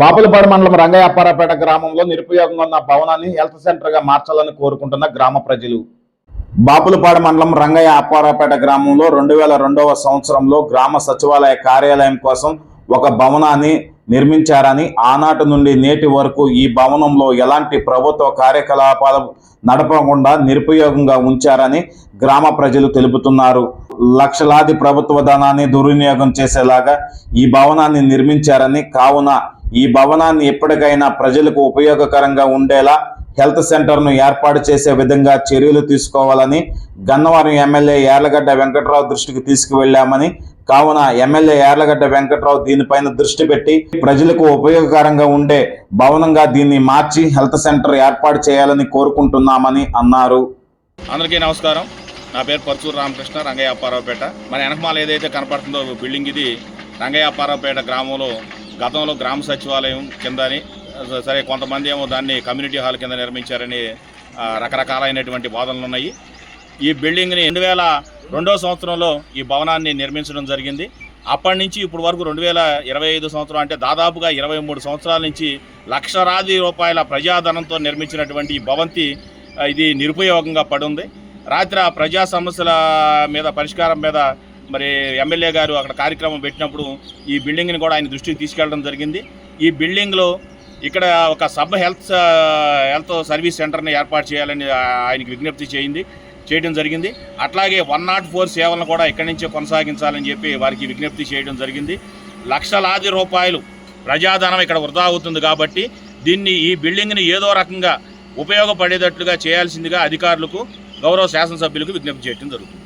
బాపులపాడు మండలం రంగయ్యపారపేట గ్రామంలో నిరుపయోగంగా ఉన్న భవనాన్ని హెల్త్ సెంటర్గా మార్చాలని కోరుకుంటున్న గ్రామ ప్రజలు. బాపులపాడు మండలం రంగయ్య అప్పారాపేట గ్రామంలో రెండు వేల రెండవ సంవత్సరంలో గ్రామ సచివాలయ కార్యాలయం కోసం ఒక భవనాన్ని నిర్మించారని ఆనాటి నుండి నేటి వరకు ఈ భవనంలో ఎలాంటి ప్రభుత్వ కార్యకలాపాలు నడపకుండా నిరుపయోగంగా ఉంచారని గ్రామ ప్రజలు తెలుపుతున్నారు. లక్షలాది ప్రభుత్వ ధనాన్ని దుర్వినియోగం చేసేలాగా ఈ భవనాన్ని నిర్మించారని కావున ఈ భవనాన్ని ఎప్పటికైనా ప్రజలకు ఉపయోగకరంగా ఉండేలా హెల్త్ సెంటర్ను ఏర్పాటు చేసే విధంగా చర్యలు తీసుకోవాలని గన్నవరం ఎమ్మెల్యే యార్లగడ్డ వెంకట్రావు దృష్టికి తీసుకువెళ్ళామని కావున ఎమ్మెల్యే యార్లగడ్డ వెంకట్రావు దీనిపైన దృష్టి పెట్టి ప్రజలకు ఉపయోగకరంగా ఉండే భవనంగా దీన్ని మార్చి హెల్త్ సెంటర్ ఏర్పాటు చేయాలని కోరుకుంటున్నామని అన్నారు. అందరికీ నమస్కారం. నా పేరు పరచూరు రామకృష్ణ రంగయ్య అప్పారావుపేట. మన వెనకమాల ఏదైతే కనపడుతుందో బిల్డింగ్ ఇది రంగయ్య అప్పారావుపేట గ్రామంలో గతంలో గ్రామ సచివాలయం కిందని సరే కొంతమంది ఏమో దాన్ని కమ్యూనిటీ హాల్ కింద నిర్మించారని రకరకాలైనటువంటి వాదనలు ఉన్నాయి. ఈ బిల్డింగ్ని రెండు వేల రెండో సంవత్సరంలో ఈ భవనాన్ని నిర్మించడం జరిగింది. అప్పటి నుంచి ఇప్పుడు వరకు రెండు వేల ఇరవై ఐదు సంవత్సరం అంటే దాదాపుగా ఇరవై మూడు సంవత్సరాల నుంచి లక్షలాది రూపాయల ప్రజాధనంతో నిర్మించినటువంటి ఈ భవంతి ఇది నిరుపయోగంగా పడుంది రాత్రి ఆ ప్రజా సమస్యల మీద పరిష్కారం మీద మరి ఎమ్మెల్యే గారు అక్కడ కార్యక్రమం పెట్టినప్పుడు ఈ బిల్డింగ్ని కూడా ఆయన దృష్టికి తీసుకెళ్ళడం జరిగింది. ఈ బిల్డింగ్లో ఇక్కడ ఒక సబ్ హెల్త్ హెల్త్ సర్వీస్ సెంటర్ని ఏర్పాటు చేయాలని ఆయనకి విజ్ఞప్తి చేయింది చేయడం జరిగింది. అట్లాగే వన్ నాట్ ఫోర్ సేవలను కూడా ఇక్కడి నుంచే కొనసాగించాలని చెప్పి వారికి విజ్ఞప్తి చేయడం జరిగింది. లక్షలాది రూపాయలు ప్రజాధనం ఇక్కడ వృధా అవుతుంది కాబట్టి దీన్ని ఈ బిల్డింగ్ని ఏదో రకంగా ఉపయోగపడేటట్లుగా చేయాల్సిందిగా అధికారులకు గౌరవ శాసనసభ్యులకు విజ్ఞప్తి చేయడం జరుగుతుంది.